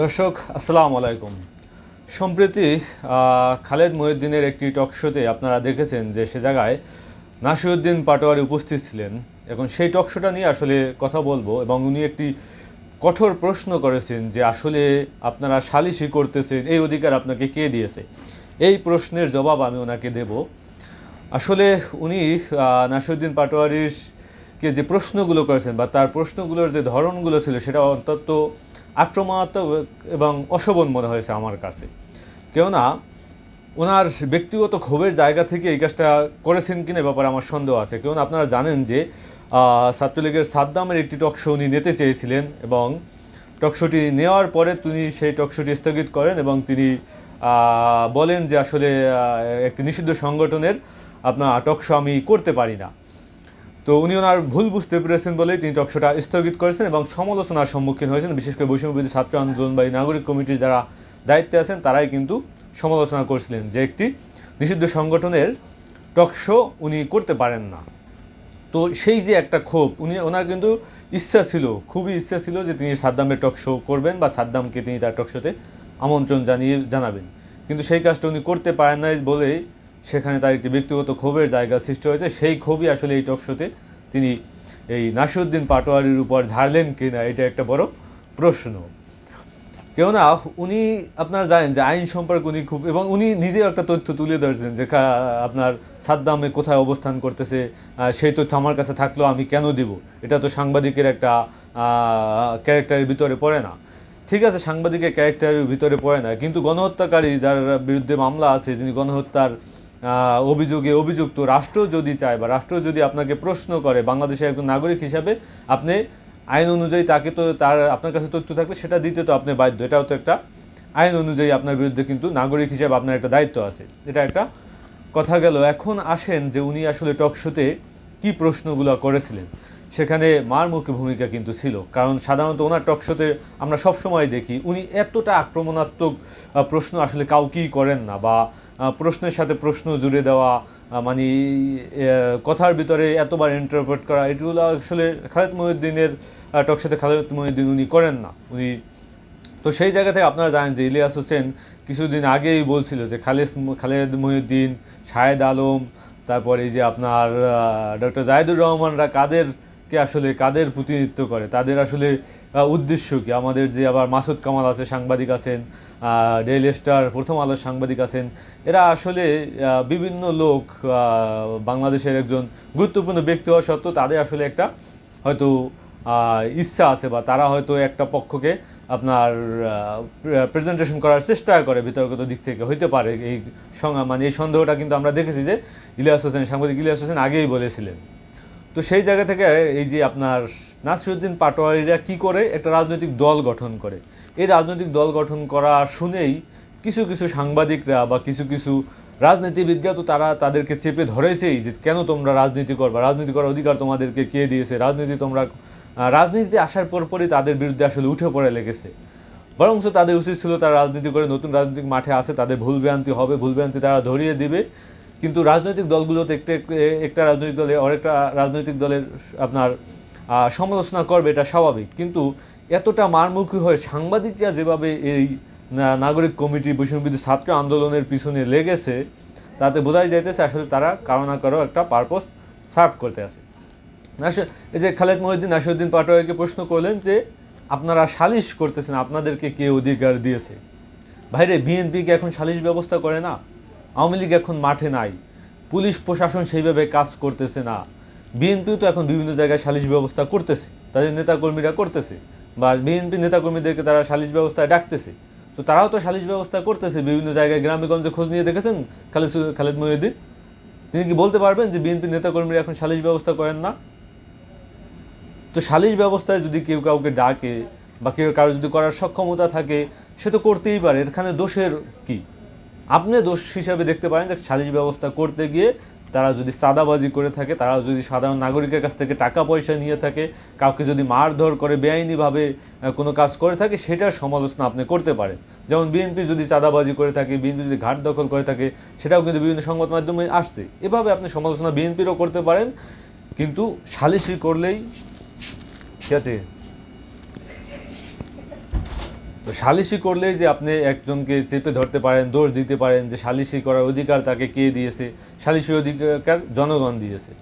দর্শক আসসালামু আলাইকুম। সম্প্রতি খালেদ মহিউদ্দিনের একটি টক শোতে আপনারা দেখেছেন যে সে জায়গায় নাসিরুদ্দিন পাটোয়ারি উপস্থিত ছিলেন। এখন সেই টক শোটা নিয়ে আসলে কথা বলব এবং উনি একটি কঠোর প্রশ্ন করেছেন যে আসলে আপনারা সালিশি করতেছেন এই অধিকার আপনাকে কে দিয়েছে? এই প্রশ্নের জবাব আমি ওনাকে দেব। আসলে উনি আহ, নাসিরুদ্দিন পাটোয়ারির কে যে প্রশ্নগুলো করেছেন বা তার প্রশ্নগুলোর যে ধরনগুলো ছিল সেটা অত্যন্ত আক্রমণাত্মক এবং অশোভন মনে হয়েছে আমার কাছে। কেননা, ওনার ব্যক্তিগত ক্ষোভের জায়গা থেকে এই কাজটা করেছেন কিনা ব্যাপারে আমার সন্দেহ আছে। কেননা, আপনারা জানেন যে ছাত্রলীগের সাদ্দামের একটি টক শো উনি নিতে চেয়েছিলেন এবং টক শোটি নেওয়ার পরে তিনি সেই টক শোটি স্থগিত করেন এবং তিনি বলেন যে আসলে একটি নিষিদ্ধ সংগঠনের, আপনার টক শো আমি করতে পারি না। তো উনি ওনার ভুল বুঝতে পেরেছেন বলেই তিনি টকশোটা স্থগিত করেছেন এবং সমালোচনার সম্মুখীন হয়েছেন। বিশেষ করে বৈষম্যবিরোধী ছাত্র আন্দোলন বা নাগরিক কমিটির যারা দায়িত্বে আছেন, তারাই কিন্তু সমালোচনা করছিলেন যে একটি নিষিদ্ধ সংগঠনের টকশো উনি করতে পারেন না। তো সেই যে একটা ক্ষোভ, উনি, ওনার কিন্তু ইচ্ছা ছিল, খুবই ইচ্ছা ছিল যে তিনি সাদ্দামের টক শো করবেন বা সাদ্দামকে তিনি তার টক শোতে আমন্ত্রণ জানিয়ে জানাবেন। কিন্তু সেই কাজটা উনি করতে পারেন নাই বলেই সেখানে তার একটি ব্যক্তিগত ক্ষোভের জায়গা সৃষ্টি হয়েছে। সেই ক্ষোভই আসলে এই টকশোতে তিনি এই নাসিরুদ্দিন পাটোয়ারির উপর ঝাড়লেন কিনা, এটা একটা বড় প্রশ্ন। কেননা উনি আপনার জানেন যে আইন সম্পর্কে উনি খুব, এবং উনি নিজেও একটা তথ্য তুলে ধরেছেন যে আপনার সাদ্দামে কোথায় অবস্থান করতেছে সেই তথ্য আমার কাছে থাকলেও আমি কেন দিব? এটা তো সাংবাদিকের একটা ক্যারেক্টারের ভিতরে পড়ে না। ঠিক আছে, সাংবাদিকের ক্যারেক্টারের ভিতরে পড়ে না, কিন্তু গণহত্যাকারী যার বিরুদ্ধে মামলা আছে, যিনি গণহত্যার অভিযোগে অভিযুক্ত রাষ্ট্র যদি চায় বা রাষ্ট্র যদি আপনাকে প্রশ্ন করে বাংলাদেশের একজন নাগরিক হিসাবে, আপনি আইন অনুযায়ী তাকে তো তার, আপনার কাছে তথ্য থাকলে সেটা দিতে তো আপনি বাধ্য। এটাও তো একটা আইন অনুযায়ী আপনার বিরুদ্ধে কিন্তু নাগরিক হিসাবে আপনার একটা দায়িত্ব আছে। এটা একটা কথা গেল। এখন আসেন যে উনি আসলে টক শোতে কী প্রশ্নগুলো করেছিলেন। সেখানে মার মুখে ভূমিকা কিন্তু ছিল। কারণ সাধারণত ওনার টক শোতে আমরা সবসময় দেখি, উনি এতটা আক্রমণাত্মক প্রশ্ন আসলে কাউকেই করেন না বা প্রশ্নের সাথে প্রশ্ন জুড়ে দেওয়া মানে কথার ভিতরে এতবার ইন্টারপ্রেট করা, এগুলো আসলে খালেদ মহিউদ্দিনের টক সাথে খালেদ মহিউদ্দিন উনি করেন না। উনি, তো সেই জায়গা থেকে আপনারা জানেন যে ইলিয়াস হোসেন কিছুদিন আগেই বলছিল যে খালেদ খালেদ মহিউদ্দিন, শাহেদ আলম, তারপর যে আপনার ডক্টর জাহিদুর রহমানরা কাদেরকে আসলে কাদের প্রতিনিধিত্ব করে? তাদের আসলে উদ্দেশ্য কি? আমাদের যে আবার মাসুদ কামাল আছে, সাংবাদিক আছেন ডেইলি স্টার, প্রথম আলোর সাংবাদিক আছেন, এরা আসলে বিভিন্ন লোক বাংলাদেশের একজন গুরুত্বপূর্ণ ব্যক্তি হওয়া সত্ত্বেও তাদের আসলে একটা হয়তো ইচ্ছা আছে বা তারা হয়তো একটা পক্ষকে আপনার প্রেজেন্টেশন করার চেষ্টা করে বিতর্কিত দিক থেকে। হইতে পারে এই মানে এই সন্দেহটা কিন্তু আমরা দেখেছি যে ইলিয়াস হোসেন, সাংবাদিক ইলিয়াস হোসেন আগেই বলেছিলেন। তো সেই জায়গা থেকে এই যে আপনার নাসিরুদ্দিন পাটোয়ারিরা কি করে একটা রাজনৈতিক দল গঠন করে? এই রাজনৈতিক দল গঠন করা শুনেই কিছু কিছু সাংবাদিকরা বা কিছু কিছু রাজনীতিবিদরা তো তারা তাদেরকে চেপে ধরেছেই যে কেন তোমরা রাজনীতি করবা? রাজনীতি করার অধিকার তোমাদেরকে কে দিয়েছে? রাজনীতি তোমরা রাজনীতিতে আসার পরপরই তাদের বিরুদ্ধে আসলে উঠে পড়ে লেগেছে। বরঞ্চ তাদের উচিত ছিল তারা রাজনীতি করে নতুন রাজনৈতিক মাঠে আছে, তাদের ভুলভ্রান্তি হবে, ভুলভ্রান্তি তারা ধরিয়ে দিবে। কিন্তু রাজনৈতিক দলগুলোতে একটা একটা রাজনৈতিক দলে আরেকটা রাজনৈতিক দলের আপনার সমালোচনা করবে, এটা স্বাভাবিক। কিন্তু এতটা মারমুখী হয়ে সাংবাদিকরা যেভাবে এই নাগরিক কমিটি বৈষম্যবিধি ছাত্র আন্দোলনের পিছনে লেগেছে, তাতে বোঝাই যাইতেছে আসলে তারা কারও না কারও একটা পারপোজ সার্ভ করতে আছে। এই যে খালেদ মহিউদ্দিন, নাসিরুদ্দিন পাটোয়ারিকে প্রশ্ন করলেন যে, আপনারা সালিশ করতেছেন, আপনাদেরকে কে অধিকার দিয়েছে? ভাইরে, বিএনপি কি এখন সালিশ ব্যবস্থা করে না? আওয়ামী লীগ এখন মাঠে নাই। পুলিশ প্রশাসন সেইভাবে কাজ করতেছে না। বিএনপিও তো এখন বিভিন্ন জায়গায় সালিশ ব্যবস্থা করতেছে। তাদের নেতাকর্মীরা করতেছে বা বিএনপি নেতাকর্মীদেরকে তারা সালিশ ব্যবস্থায় ডাকতেছে। তো তারাও তো সালিশ ব্যবস্থা করতেছে। বিভিন্ন জায়গায় গ্রামেগঞ্জে খোঁজ নিয়ে দেখেছেন খালেদ খালেদ মহিউদ্দিন? তিনি কি বলতে পারবেন যে বিএনপি নেতাকর্মীরা এখন সালিশ ব্যবস্থা করেন না? তো সালিশ ব্যবস্থায় যদি কেউ কাউকে ডাকে বা কেউ কারও যদি করার সক্ষমতা থাকে, সে তো করতেই পারে। এখানে দোষের কি? আপনি দোষ হিসাবে দেখতে পারেন যে সালিশ ব্যবস্থা করতে গিয়ে তারা যদি চাঁদাবাজি করে থাকে, তারা যদি সাধারণ নাগরিকের কাছ থেকে টাকা পয়সা নিয়ে থাকে, কাউকে যদি মারধর করে, বেআইনিভাবে কোনো কাজ করে থাকে সেটার সমালোচনা আপনি করতে পারেন। যেমন বিএনপি যদি চাঁদাবাজি করে থাকে, বিএনপি যদি ঘাট দখল করে থাকে, সেটাও কিন্তু বিভিন্ন সংবাদ মাধ্যমে আসছে। এভাবে আপনি সমালোচনা বিএনপিরও করতে পারেন, কিন্তু সালিশি করলেই ঠিক আছে তো সালিশি করলেই যে আপনি একজনকে চেপে ধরতে পারেন, দোষ দিতে পারেন যে সালিশি করার অধিকার তাকে কে দিয়েছে? সালিশি অধিকার জনগণ দিয়েছে।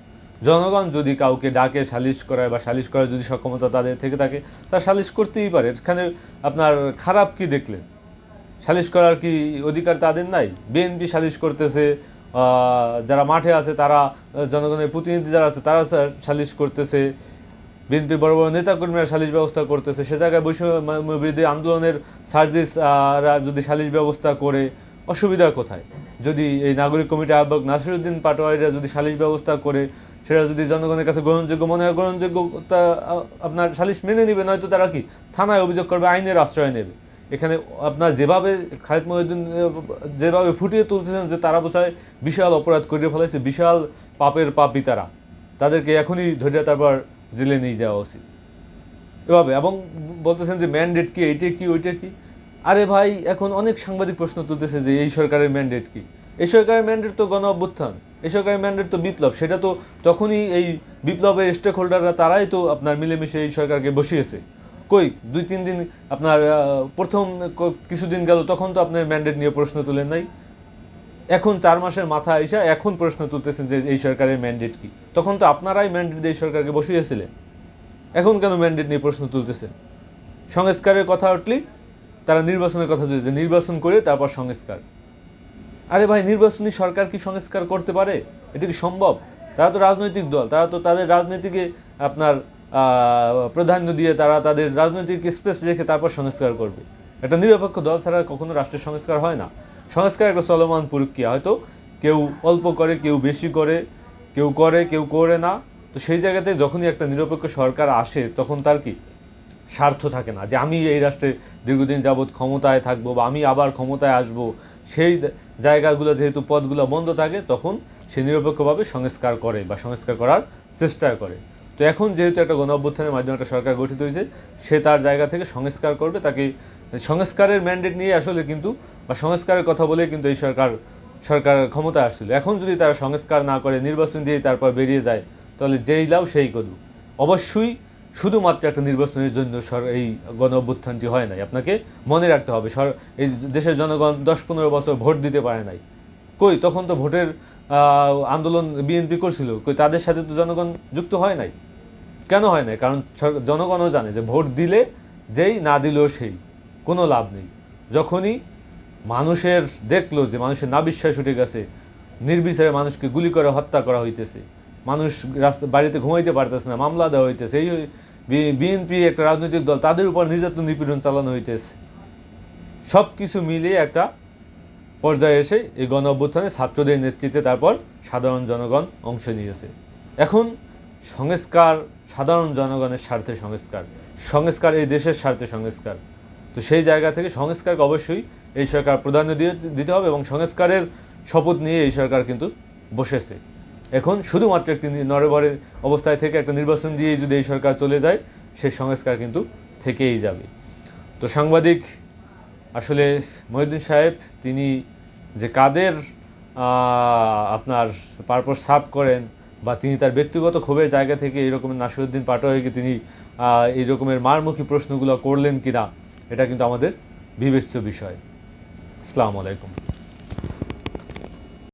জনগণ যদি কাউকে ডাকে সালিশ করায় বা সালিশ করার যদি সক্ষমতা তাদের থেকে থাকে তা সালিশ করতেই পারে। এখানে আপনার খারাপ কি দেখলেন? সালিশ করার কি অধিকার তাদের নাই? বিএনপি সালিশ করতেছে যারা মাঠে আছে তারা, জনগণের প্রতিনিধি যারা আছে তারা সালিশ করতেছে। বিএনপির বড় বড় নেতাকর্মীরা সালিশ ব্যবস্থা করতেছে। সে জায়গায় বৈষম্য বিরোধী আন্দোলনের সার্জিস যদি সালিশ ব্যবস্থা করে, অসুবিধা কোথায়? যদি এই নাগরিক কমিটি আহ্বায়ক নাসিরুদ্দিন পাটোয়ারিরা যদি সালিশ ব্যবস্থা করে, সেটা যদি জনগণের কাছে গ্রহণযোগ্য, মনে হয় গ্রহণযোগ্যতা আপনার সালিশ মেনে নেবে, নয়তো তারা কি থানায় অভিযোগ করবে, আইনের আশ্রয় নেবে? এখানে আপনার যেভাবে খালিদ মহিউদ্দিন যেভাবে ফুটিয়ে তুলতেছেন যে তারা বোধহয় বিশাল অপরাধ করে ফেলেছে, বিশাল পাপের পাপি তারা। তাদেরকে এখনই ধরে তারপর জেলে নিয়ে যাওয়া উচিত। এভাবে, এবং বলতেছেন যে ম্যান্ডেট কি, এইটা কি, ওইটা কি? আরে ভাই, এখন অনেক সাংবাদিক প্রশ্ন তুলতেছে যে এই সরকারের ম্যান্ডেট কি? এই সরকারের ম্যান্ডেট তো গণ অভ্যুত্থান এই সরকারের ম্যান্ডেট তো বিপ্লব, সেটা তো তখনই এই বিপ্লবের স্টেক হোল্ডাররা তারাই তো আপনার মিলেমিশে এই সরকারকে বসিয়েছে। কই দুই তিন দিন আপনার প্রথম কিছুদিন গেল, তখন তো আপনার ম্যান্ডেট নিয়ে প্রশ্ন তুলেন নাই। এখন চার মাসের মাথা আইসা এখন প্রশ্ন তুলতেছেন যে এই সরকারের ম্যান্ডেট কি। তখন তো আপনারাই ম্যান্ডেট দিয়ে সরকারকে বসিয়েছিলেন। এখন কেন ম্যান্ডেট নিয়ে প্রশ্ন তুলতেছেন? সংস্কারের কথা উঠলেই তারা নির্বাচনের কথা তুলছে নির্বাচন করে তারপর সংস্কার। আরে ভাই, নির্বাচনী সরকার কি সংস্কার করতে পারে? এটা কি সম্ভব? তারা তো রাজনৈতিক দল, তারা তো তাদের রাজনীতিকে আপনার প্রাধান্য দিয়ে তারা তাদের রাজনৈতিক স্পেস রেখে তারপর সংস্কার করবে। একটা নিরপেক্ষ দল ছাড়া কখনো রাষ্ট্রের সংস্কার হয় না। সংস্কার একটা চলমান প্রক্রিয়া হয়তো কেউ অল্প করে, কেউ বেশি করে, কেউ করে কেউ করে না। তো সেই জায়গাতে যখনই একটা নিরপেক্ষ সরকার আসে, তখন তার কি? স্বার্থ থাকে না। যে আমি এই রাষ্ট্রে দীর্ঘদিন যাবৎ ক্ষমতায় থাকব বা আমি আবার ক্ষমতায় আসব, সেই জায়গাগুলো যেহেতু পদগুলো বন্ধ থাকে, তখন সে নিরপেক্ষভাবে সংস্কার করে বা সংস্কার করার চেষ্টা করে। তো এখন যেহেতু একটা গণ অভ্যুত্থানের মাধ্যমে একটা সরকার গঠিত হয়েছে, সে তার জায়গা থেকে সংস্কার করবে, তাকে সংস্কারের ম্যান্ডেট নিয়ে আসলে কিন্তু, বা সংস্কারের কথা বলে কিন্তু এই সরকার সরকার ক্ষমতায় আসছিল। এখন যদি তারা সংস্কার না করে, নির্বাচন দিয়ে তারপর বেরিয়ে যায়, তাহলে যেই লাও সেই করুক অবশ্যই শুধুমাত্র একটা নির্বাচনের জন্য সর- এই গণ অভ্যুত্থানটি হয় নাই। আপনাকে মনে রাখতে হবে, সর, এই দেশের জনগণ দশ পনেরো বছর ভোট দিতে পারে নাই। কই, তখন তো ভোটের আন্দোলন বিএনপি করছিল। কই, তাদের সাথে তো জনগণ যুক্ত হয় নাই। কেন হয় নাই? কারণ জনগণও জানে যে ভোট দিলে যেই না দিলেও সেই। কোনো লাভ নেই। যখনই মানুষের দেখল যে মানুষের না বিশ্বাস উঠে গেছে, নির্বিচারে মানুষকে গুলি করে হত্যা করা হইতেছে, মানুষ রাস্তা, বাড়িতে ঘুমাইতে পারতেছে না, মামলা দেওয়া হইতেছে, এই বিএনপি একটা রাজনৈতিক দল, তাদের উপর নির্যাতন, নিপীড়ন চালানো হইতেছে। সব কিছু মিলিয়ে একটা পর্যায়ে এসে এই গণ অভ্যুত্থানে ছাত্রদের নেতৃত্বে তারপর সাধারণ জনগণ অংশ নিয়েছে। এখন সংস্কার সাধারণ জনগণের স্বার্থে সংস্কার সংস্কার এই দেশের স্বার্থে সংস্কার। তো সেই জায়গা থেকে সংস্কারকে অবশ্যই এই সরকার প্রাধান্য দিয়ে দিতে হবে এবং সংস্কারের শপথ নিয়ে এই সরকার কিন্তু বসেছে। এখন শুধুমাত্র একটি নরবরের অবস্থায় থেকে একটা নির্বাচন দিয়ে যদি এই সরকার চলে যায় সেই সংস্কার কিন্তু থেকেই যাবে। তো সাংবাদিক আসলে মহিউদ্দিন সাহেব তিনি যে কাদের আপনার পারপোস সাফ করেন বা তিনি তার ব্যক্তিগত ক্ষোভের জায়গা থেকে এরকম নাসিরুদ্দিন পাটোয়ারিকে তিনি আহ, এই রকমের মারমুখী প্রশ্নগুলো করলেন কিনা এটা কিন্তু আমাদের বিবেচ্য বিষয়। আসসালামু আলাইকুম।